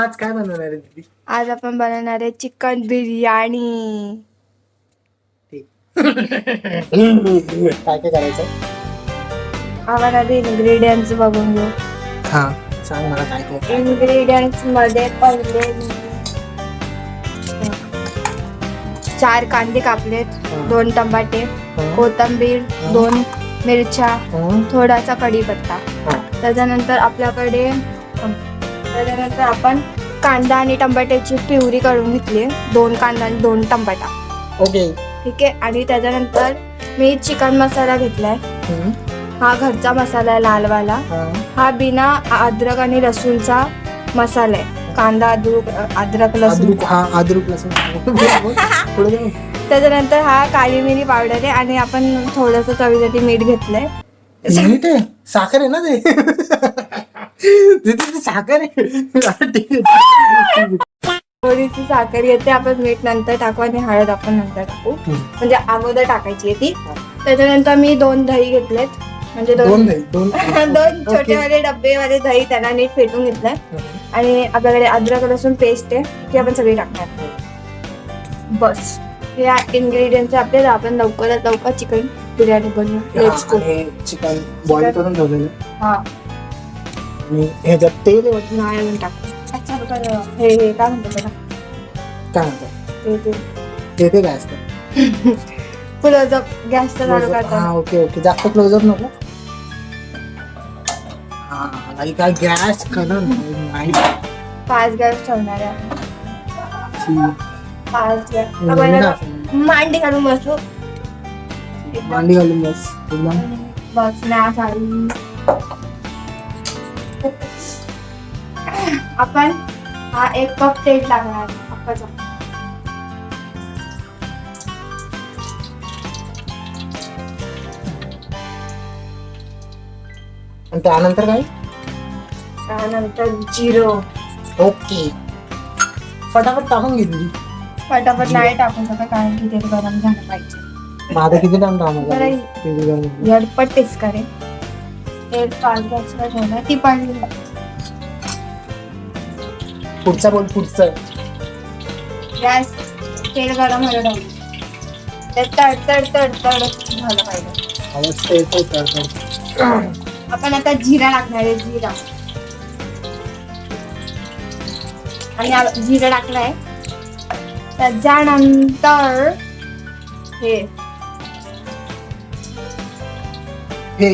आज काय बनवणार आहे दीदी आज आपण बनवणार आहे चिकन बिर्याणी ठीक काय काय करायचं आपण आधी इन्ग्रेडियंट्स बघून घेऊ हा सांग मला काय काय इन्ग्रेडियंट्समध्ये पहिले चार कांदे कापलेत हा. दोन टमाटे हा. कोथिंबीर हा. दोन मिरच्या हं? थोडासा कढीपत्ता हा. त्याच्यानंतर आपल्याकडे त्याच्यानंतर आपण कांदा आणि टमाट्याची प्युरी काढून घेतली. दोन कांदा आणि दोन टमाटा. ओके. ठीक आहे? आणि त्याच्यानंतर मी चिकन मसाला घेतलाय. हं? घरचा मसाला आहे लालवाला. हा. हा बिना अद्रक आणि लसूणचा मसाला आहे. कांदा अद्रक अद्रक लसूण. अद्रुक हा लसूण. त्याच्यानंतर हा काळी मिरी पावडर आहे आणि आपण थोडस चवीसाठी मीठ घेतलंय. साखर आहे ना ते? तिथे साखर. थोडीशी साखर येते आपण मीठ नंतर टाकू आणि हळद आपण नंतर टाकू. म्हणजे अगोदर टाकायची आहे ती. त्याच्यानंतर मी दोन दही घेतलेत. म्हणजे दोन दोन नाही दोन दोन ओके. छोटे वाले डब्बे वाले दही त्यांना नीट फेटून घेतलंय. आणि आपल्याकडे अद्रक लसूण पेस्ट आहे ती आपण सगळी टाकणार बस. या इन्ग्रेडियंट आपले आपण लवकरात लवकर चिकन बिर्याणी बनवू. चिकन बॉईल करून ठेवलेलं. हा. आणि ह्याच्यात तेल. नाही अजून टाकू हे हे काय म्हणतो त्याला काय म्हणतात ते ते ते ते काय असतं फुलं जप गॅस चालू हा ओके ओके जास्त क्लोजअप नको हा काय गॅस कलर नाही पाच गॅस आपण. पाच गॅस मांडी घालून बसू मांडी घालून बस एकदम बसण्यासाठी आपण हा एक कप तेल लागणार अप्पाचा आणि त्यानंतर काय? त्यानंतर जिरो. ओके. फटाफट टाकून घे तुझी फटाफट नाही टाकू शकत कारण की तेल गरम झालं पाहिजे. माझा किती टाइम बरं. झटपट टेस्ट करेल गॅसवर ठेवणार ती पण पुढचा बोल पुढचा. गॅस तेल गरम व्हायला ठेवलं ते तड तड तड तड झालं पाहिजे आवाज तर येतोय तडतड. आपण आता जिरा टाकणार आहे जिरा. आणि आ- जिरा टाकलाय. त्याच्यानंतर हे. हे.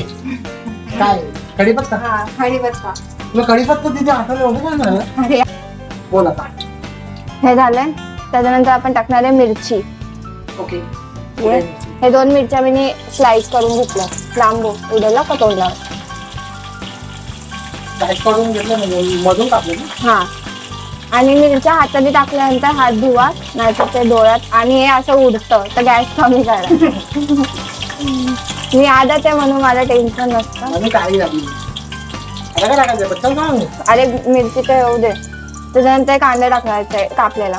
काय? कढीपत्ता? हा कढीपत्ता. तुला कढीपत्ता तिथे आठवलं अरे. बोल आता. हे झालंय. त्याच्यानंतर आपण टाकणार आहे मिरची. ओके. हे? हे दोन मिरच्या मी स्लाइस करून घेतल्या. लांबू. उडला का तोंडला काय करून घेतलं म्हणजे मधून टाकलं ना? हा. आणि मिरच्या हाताने टाकल्यानंतर हात धुवा नाहीतर ते डोळ्यात आणि हे असं उडतं. तर गॅस कमी करा. मी आदत आहे म्हणून मला टेन्शन नसतं. काही लागली आता काय टाकायचं? बच्चन सांग अरे मिरची तर येऊ दे. त्याच्यानंतर कांदे टाकायचे आहे कापलेला.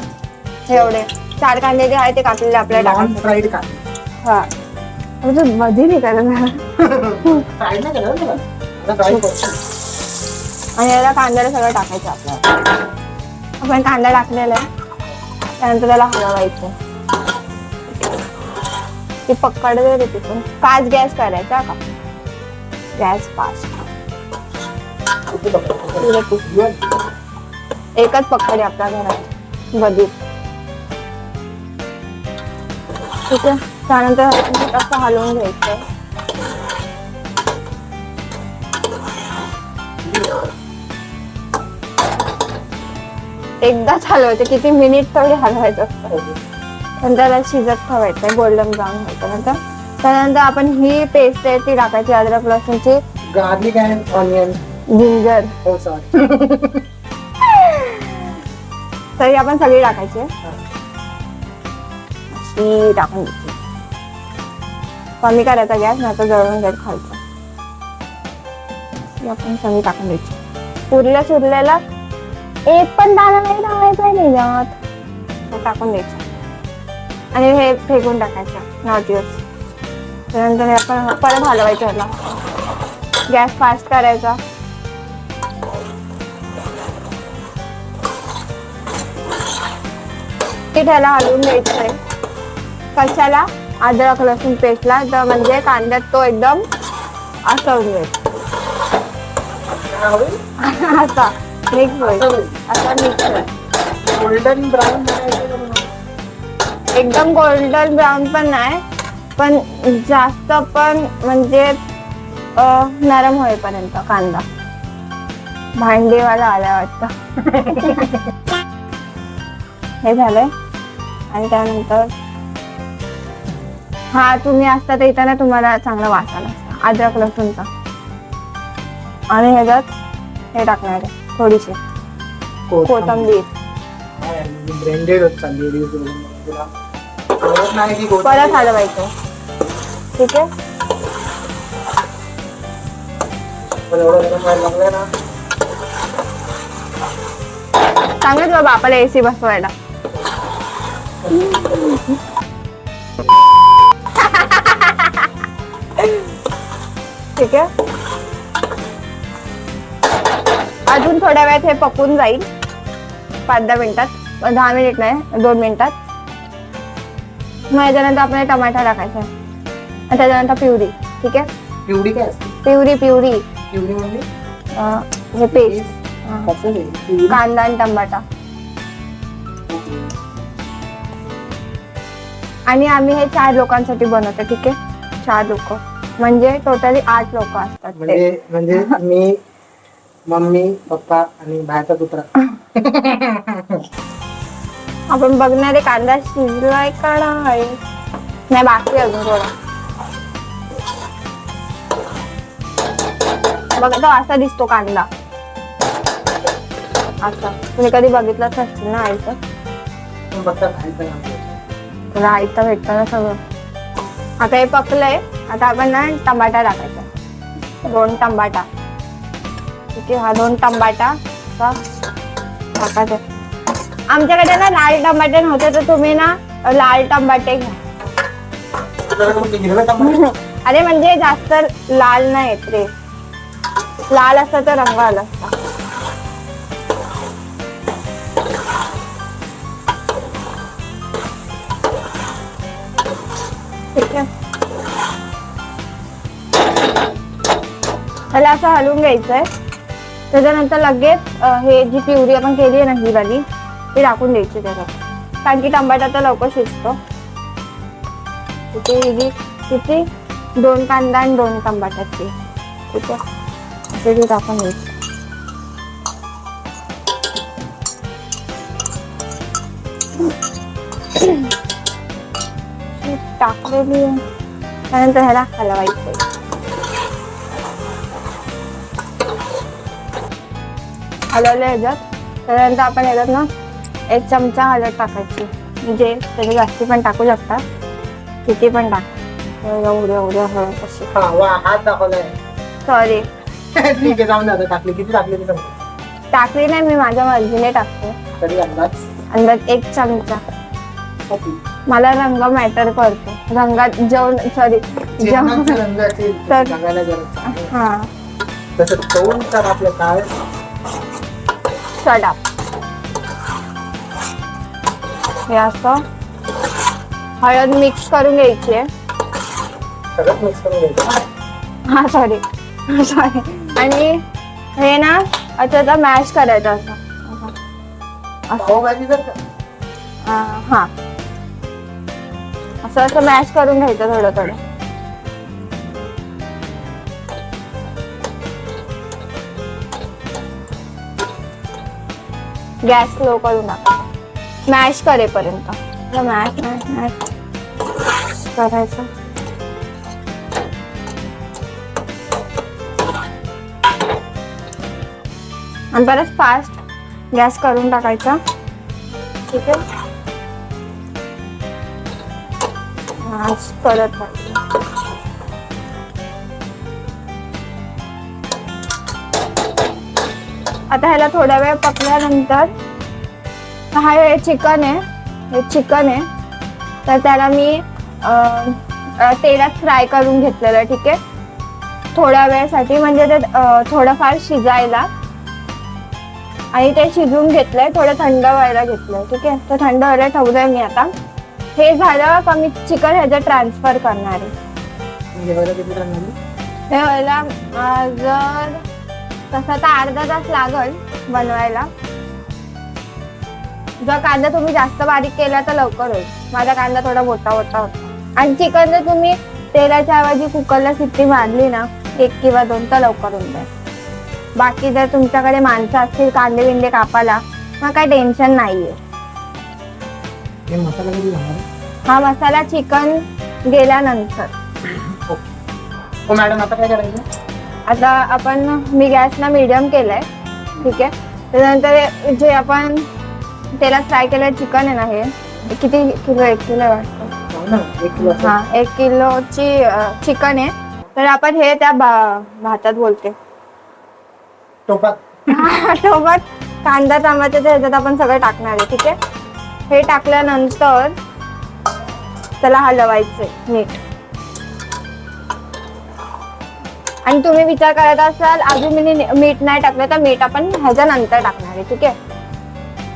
एवढे. चार कांदे जे आहे ते कापलेले आपल्याला नॉन टाकायचे. फ्राईड का हा. तू मध्ये नाही करणार फ्राईड नाही केलं ना त्याला आता फ्राईड करतो आणि याला कांद्याला सगळं टाकायचं आपल्याला. आपण कांदा टाकलेला आहे. त्यानंतर त्याला हलवायचं. ती पकड रे तिथून. पाच गॅस करायचा का गॅस पाच एकच पकड आपल्या घरात. बदीत ठीक आहे. त्यानंतर असं हलवून घ्यायचं. एकदाच हलवायचं. किती मिनिट तरी हलवायचं असतं. त्याला शिजत ठेवायचं गोल्डन ब्राऊन नंतर त्यानंतर आपण ही पेस्ट आहे ती टाकायची अद्रक लसूणची. Garlic and onion. जिंजर. हो सॉरी. तरी आपण सगळी टाकायची अशी टाकून द्यायची कमी करायचा गॅस नाही तर जळून जाईल खालचं. ही आपण सगळी टाकून द्यायची उरल्या सुरलेला एक पण दाणा नाही टाकायचा तो टाकून द्यायचा. आणि हे फेकून टाकायचं नॉटियस त्यानंतर हे आपण परत हलवायचं ह्याला. गॅस फास्ट करायचा. ह्याला हलवून द्यायचंय कशाला? अद्रक लसूण पेस्टला. तर म्हणजे कांद्यात तो एकदम असं जाईल असा मिक्स होईल. असं मिक्स होईल. Golden brown? एकदम गोल्डन ब्राऊन पण नाही पण जास्त पण म्हणजे अं, नरम होईपर्यंत कांदा. भांडीवाला आला वाटतं. हे झालंय. आणि त्यानंतर हा तुम्ही असता तर इथं ना तुम्हाला चांगला वास आला असता अद्रक लसूणचा. आणि ह्याच्यात हे टाकणार आहे थोडीशी कोथंबीर. ब्रेंडेड होत चालली परत हलवायचं. ठीक आहे? सांगत बाबा आपल्याला एसी बसवायला ठीक आहे? अजून थोड्या वेळात हे पकून जाईल. पाच दहा मिनिटात. दहा मिनिट नाही दोन मिनिटात. मग याच्यानंतर आपण टमाटा टाकायचा आणि त्याच्यानंतर पिवरी ठीक आहे? पिवडी काय असते? पिवरी पिवरी पिवडी म्हणजे? अं, हे पेस्ट. कसं? कांदा आणि टमाटा. आणि आम्ही हे चार लोकांसाठी बनवतो ठीक आहे? चार लोक. म्हणजे टोटली आठ लोक असतात ते. म्हणजे म्हणजे मी मम्मी पप्पा आणि बाहेरचा कुत्रा आपण बघणारे कांदा शिजलाय का नाही? नाही बाकी अजून थोडा. बघतो असा दिसतो कांदा. असा. तुम्ही कधी बघितलंच नसतील ना आईचं? पण तुला आईचं भेटतं ना सगळं. आता हे पकलंय. आता आपण ना टमाटा टाकायचा. दोन टमाटा. ठीक आहे हा दोन टमाटा टाकायचा. आमच्याकडे ना लाल टमाटे नव्हते तर तुम्ही ना लाल टमाटे घ्या. अरे म्हणजे जास्त लाल नाही येत रे. लाल असता तर रंग आला असता. ठीक आहे. त्याला असं हलवून घ्यायचंय. त्याच्यानंतर लगेच हे जी पिवरी आपण केली आहे ना ही वाली ती टाकून द्यायची त्याच्यात कारण की टमाटा तर लवकर शिजतो. तिथे ही किती दोन कांदा आणि दोन टमाट्याची ठीक आहे? असे टाकून द्यायची. टाकलेली त्यानंतर ह्याला हलवायचं हलवलं ह्याच्यात. त्यानंतर आपण ह्याच्यात ना एक चमचा हळद टाकायची. म्हणजे त्याची जास्ती पण टाकू शकता. किती पण टाक. एवढं एवढं हळद अशी. हा वा हात दाखवलाय. सॉरी ठीक आहे जाऊन आता टाकली. किती टाकली ते सांग. टाकली नाही मी माझ्या मर्जीने टाकते. तरी अंदाज. अंदाज एक चमचा. किती? मला रंग मॅटर करतो. रंगात जेवण सॉरी जेवण. जेवणाचा रंग असेल तर-. हा. तसं तोंड तर आपलं काय? सडा हे असं. हळद मिक्स करून घ्यायची आहे. हा सॉरी सॉरी आणि हे ना असं मॅश करायचं असं. हा असं असं मॅश करून घ्यायचं थोडं थोडं. गॅस स्लो करू नका. मॅश करेपर्यंत. Mash mash mash. करायचं. आणि परत फास्ट गॅस करून टाकायचा. ठीक आहे? मॅश करत आता ह्याला थोडा वेळ पकल्यानंतर हा हे चिकन आहे. हे चिकन आहे. तर त्याला मी तेलात फ्राय करून घेतलेलं ठीक आहे. थोड्या वेळसाठी म्हणजे ते थोडंफार शिजायला. आणि ते शिजवून घेतलंय थोडं थंड व्हायला घेतलंय ठीक आहे. तर थंड व्हायला ठेवलंय मी आता. हे झालं का मी चिकन ह्याच्यात ट्रान्सफर करणार आहे. लागेल? हे व्हायला जर तसं तर अर्धा तास लागल बनवायला. जर कांदा तुम्ही जास्त बारीक केला तर लवकर होईल. माझा कांदा थोडा मोठा मोठा होता. आणि चिकन जर तुम्ही तेलाच्या ऐवजी कुकरला सिट्टी मारली ना एक किंवा दोन तर लवकर होऊन जाईल. बाकी जर तुमच्याकडे माणसं असतील कांदे बिंदे कापाला मग काही टेन्शन नाहीये. हे मसाला हा चिकन गेल्यानंतर. मॅडम आता काय करायचं? आता आपण मी गॅसला मीडियम केलाय. ठीक आहे. त्यानंतर जे आपण तेलात फ्राय केलं चिकन आहे ना हे किती किलो एक किलो आहे वाटतं? हो ना एक किलो. हा एक किलोची चिकन आहे. तर आपण हे त्या भा- भातात बोलते. टोपात. सोबत कांदा टमाटे ते ह्याच्यात आपण सगळं टाकणार आहे ठीक आहे? हे टाकल्यानंतर त्याला हलवायचंय मीठ. आणि तुम्ही विचार करत असाल अजून मी नी- मीठ नाही टाकलं तर मीठ आपण ह्याच्यानंतर टाकणार आहे ठीक आहे?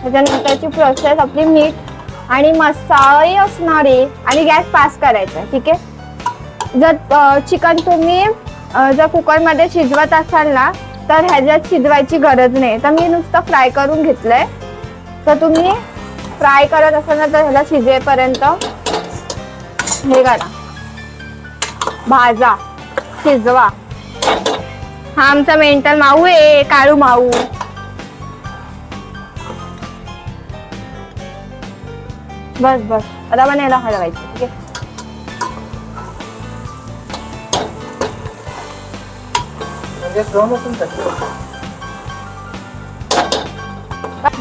त्याच्यानंतरची प्रोसेस आपली मीठ आणि मसाले असणार आहे आणि गॅस पास करायचा आहे ठीक आहे? जर चिकन तुम्ही जर कुकरमध्ये शिजवत असाल ना तर ह्याच्यात शिजवायची गरज नाही. तर मी नुसतं फ्राय करून घेतलंय. तर तुम्ही फ्राय करत असाल ना तर ह्याला शिजेपर्यंत हे करा. भाजा शिजवा. हा आमचा मेंटल माऊ आहे काळू माऊ. बस बस. आता पण याला हलवायचं ठीक आहे? म्हणजे करतो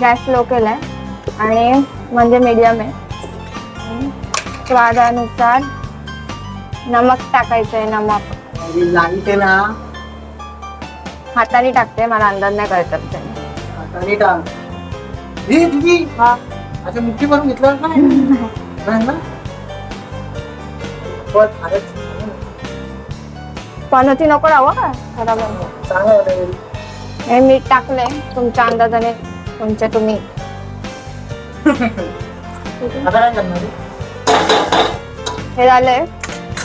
गॅस स्लो केलाय. आणि म्हणजे मीडियम आहे. स्वादानुसार नमक टाकायचं आहे नमक आहे ना. हाताने टाकते मला अंदाज नाही कळत त्याने. आता नीट आण. ए दीदी हा. अच्छा मुठी भरून घेतलं ना नाही? ना? पण नको राहावं का खराब आहे. चांगलं वाटेल. हे मीठ टाकलंय. तुमच्या अंदाजाने तुमच्या तुम्ही. आता काय करणार हे झालंय.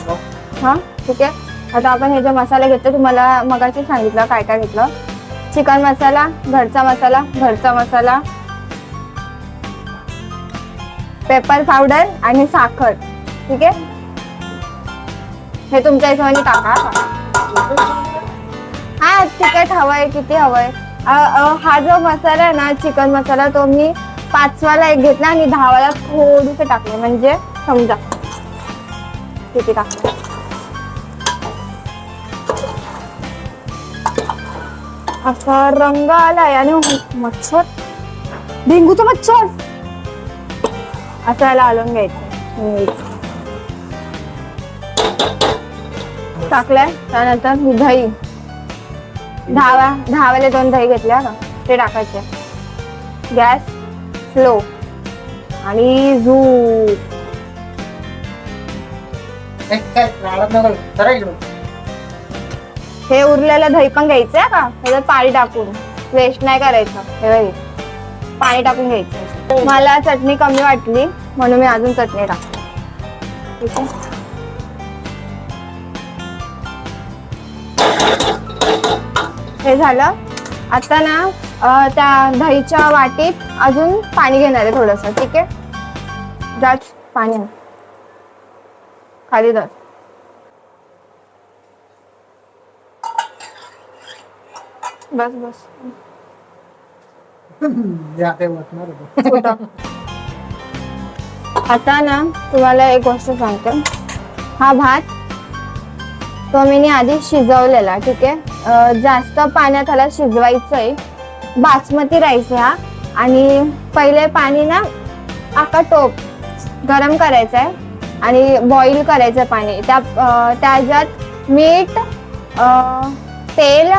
हो. हा ठीक आहे. आता आपण हे जे मसाले घेतले तुम्हाला मगाशी सांगितलं काय काय घेतलं? चिकन मसाला घरचा मसाला घरचा मसाला पेपर पावडर आणि साखर. ठीक आहे? हे तुमच्या हिशोबाने टाका. हा तिखट हवंय किती हवंय? हा जो मसाला आहे ना चिकन मसाला तो मी पाचवाला एक घेतला आणि दहावाला थोडस टाकले म्हणजे समजा. किती टाकले असा रंग आलाय आणि मच्छर. डेंगूचं मच्छर. असं याला हलवून घ्यायचं. टाकलंय त्यानंतर दही. दहावा दहावाले दोन दही घेतले हा का? ते टाकायचे. Gas slow. आणि झू. हे उरलेलं दही पण घ्यायचं का? त्याच्यात पाणी टाकून. वेस्ट नाही करायचं. हे हे. पाणी टाकून घ्यायचं. मला चटणी कमी वाटली म्हणून मी अजून चटणी टाकते. ठीक आहे? हे झालं. आता ना त्या दहीच्या वाटीत अजून पाणी घेणार आहे थोडस ठीक आहे? जाच पाणी खाली धर. बस बस. या वाटणार आता ना तुम्हाला एक गोष्ट सांगते. हा भात तो मी आधी शिजवलेला ठीक आहे? जास्त पाण्यात ह्याला शिजवायचं आहे बासमती राईस हा. आणि पहिले पाणी ना आका टोप गरम करायचं आहे आणि बॉईल करायचं आहे पाणी. त्या त्याच्यात मीठ तेल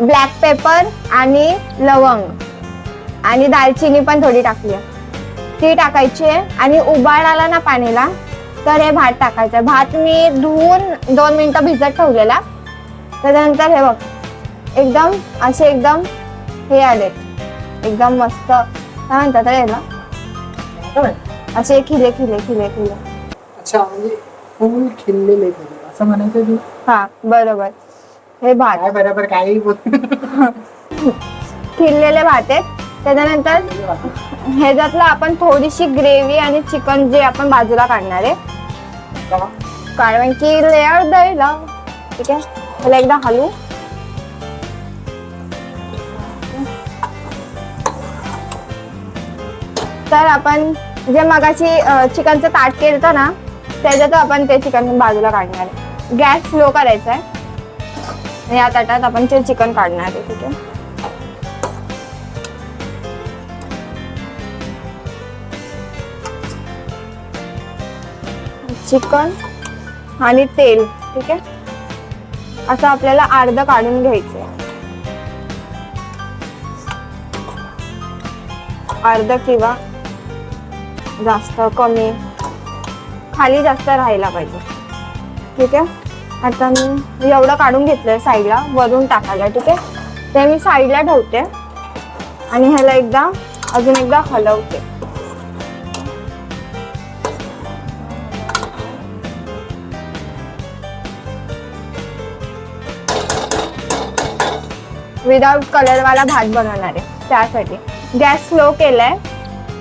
ब्लॅक पेपर आणि लवंग. आणि दालचिनी पण थोडी टाकली आहे. ती टाकायची आहे आणि उबाळ आला ना पाणीला तर हे भात टाकायचं भात मी धुवून दोन मिनिटं भिजत ठेवलेला. त्याच्यानंतर हे बघ एकदम असे एकदम हे आलेत एकदम मस्त. काय म्हणतात याला? असे खिले खिले खिले खिले. अच्छा म्हणजे फुल खिल्लेले. असं म्हणायचं हा बरोबर. हे भात. काय बरोबर काही खिललेले भात आहेत. त्याच्यानंतर ह्याच्यातलं आपण थोडीशी ग्रेव्ही आणि चिकन जे आपण बाजूला काढणार आहे. कारण की लेअर द्यायला. ठीक आहे? त्याला एकदा हलवू. तर आपण जे मगाशी चिकनचं ताट केलं ना त्याच्यात आपण ते चिकन बाजूला काढणार आहे. गॅस स्लो करायचा आहे. आणि या ताटात आपण ते चिकन काढणार आहे ठीक आहे? चिकन आणि तेल ठीक आहे? असं आपल्याला अर्ध काढून घ्यायचं अर्ध किंवा जास्त कमी खाली जास्त राहायला पाहिजे ठीक आहे? आता मी एवढं काढून घेतलंय साईडला वरून टाकायला ठीक आहे? ते मी साईडला ठेवते. आणि ह्याला एकदा अजून एकदा हलवते. विदाउट कलरवाला भात बनवणार आहे त्यासाठी. गॅस स्लो केलाय.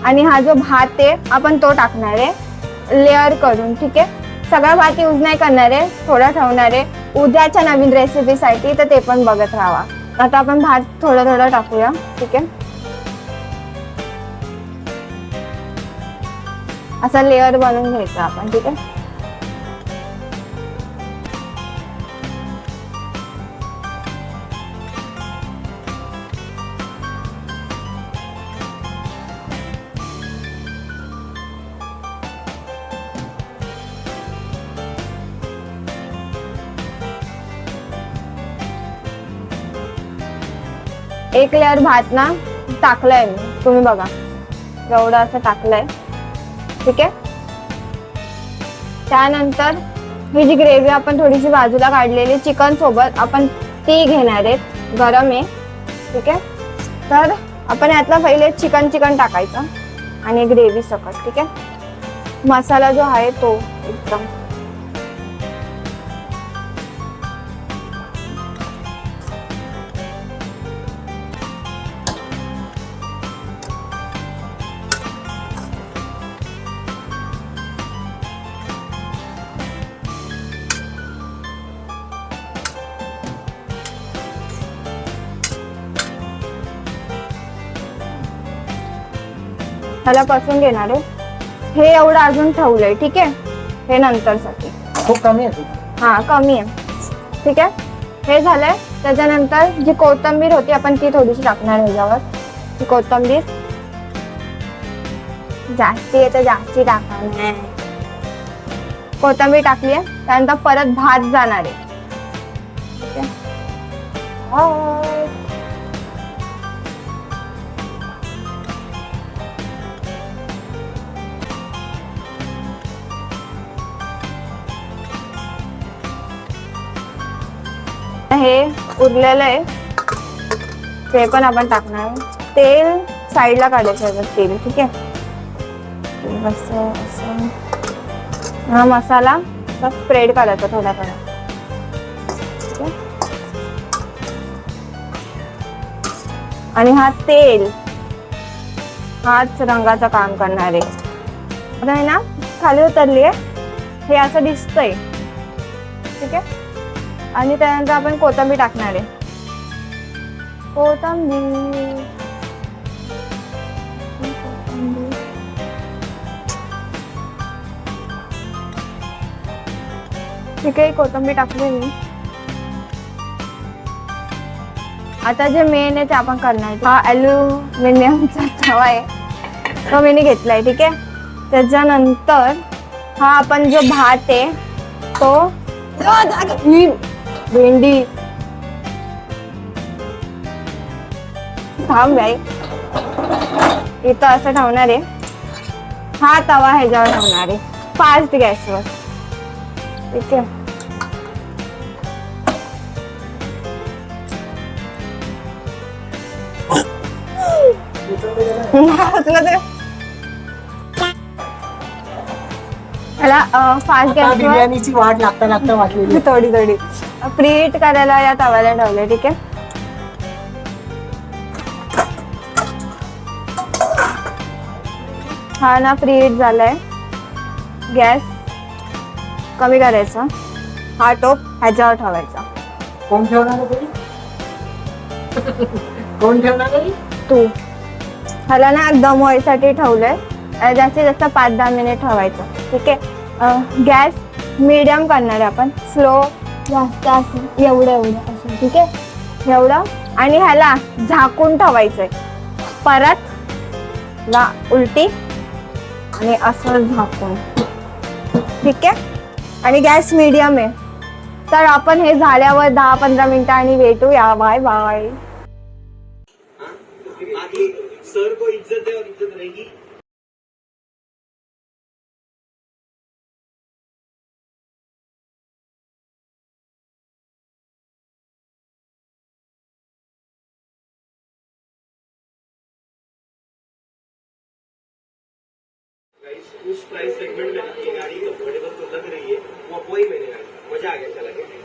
आणि हा जो भात आहे आपण तो टाकणार आहे. लेअर करून ठीक आहे? सगळा भात यूज नाही करणार आहे थोडा ठेवणार आहे उद्याच्या नवीन रेसिपीसाठी तर ते पण बघत राहा. आता आपण भात थोडं थोडं टाकूया ठीक आहे? असा लेअर बनवून घ्यायचा आपण ठीक आहे? एक लेअर भात ना टाकलाय मी. तुम्ही बघा. एवढं असं टाकलंय. ठीक आहे? त्यानंतर ही जी ग्रेव्ही आपण थोडीशी बाजूला काढलेली चिकन सोबत आपण ती घेणार आहेत गरम आहे. ठीक आहे? तर आपण यातला पहिले चिकन चिकन टाकायचं. आणि ग्रेव्ही सकट. ठीक आहे? मसाला जो आहे तो एकदम ह्याला कसून घेणार आहे. हे एवढं अजून ठेवलंय ठीक आहे? हे नंतरसाठी. खूप कमी आहे. हा कमी आहे. ठीक आहे? हे झालंय. त्याच्यानंतर जी कोथिंबीर होती आपण ती थोडीशी टाकणार ह्याच्यावर ती कोथिंबीर. जास्ती आहे तर जास्ती टाका नाही. कोथिंबीर टाकली आहे. त्यानंतर परत भात जाणार आहे. ठीक आहे? उरलेलं आहे. ते पण आपण टाकणार तेल साईडला काढायचं आहे तेल ठीक आहे? बस असं हा मसाला स्प्रेड करायचा थोडा थोडा आणि हा तेल हाच रंगाचं काम करणार आहे. आता आहे ना खाली उतरली आहे हे असं दिसतंय. ठीक आहे? आणि त्यानंतर आपण कोथंबीर टाकणार आहे. कोथिंबीर. ठीक आहे कोथंबीर टाकली मी. आता जे मेन आहे ते आपण करणार हा अल्युमिनियमचा तवा आहे. तो मी घेतलाय ठीक आहे? त्याच्यानंतर हा आपण जो भात आहे तो भेंडी. थांब बाई. इथं असं ठेवणार आहे. हा तवा ह्याच्यावर ठेवणार आहे. फास्ट गॅसवर. ठीक आहे फास्ट गॅस बिर्याणीची वाट लागता लागता वाटलेली. थोडी थोडी. प्रीहीट करायला या तव्याला ठेवले ठीक आहे? हा ना प्रीहीट झालाय. गॅस कमी करायचा. हा टोप ह्याच्यावर ठेवायचा. कोण ठेवणार कोण ठेवणार आहे तू. ह्याला ना ठेवलंय. जास्तीत जास्त पाच दहा मिनिट ठेवायचं. ठीक आहे? गॅस मिडियम करणार आहे आपण. स्लो जास्त असं एवढं एवढं असं ठीक आहे? एवढं. आणि ह्याला झाकून ठेवायचंय. परत ला उलटी आणि असं झाकून. ठीक आहे? आणि गॅस मिडियम आहे. तर आपण हे झाल्यावर दहा पंधरा मिनिटं आणि भेटूया. Bye bye. सर को इज्जत है और इज्जत रहेगी उस प्राइस सेगमेंट में आपकी गाड़ी कंफर्टेबल तो लग रही है वो वही मैंने गाड़ी मजा आ गया चला गया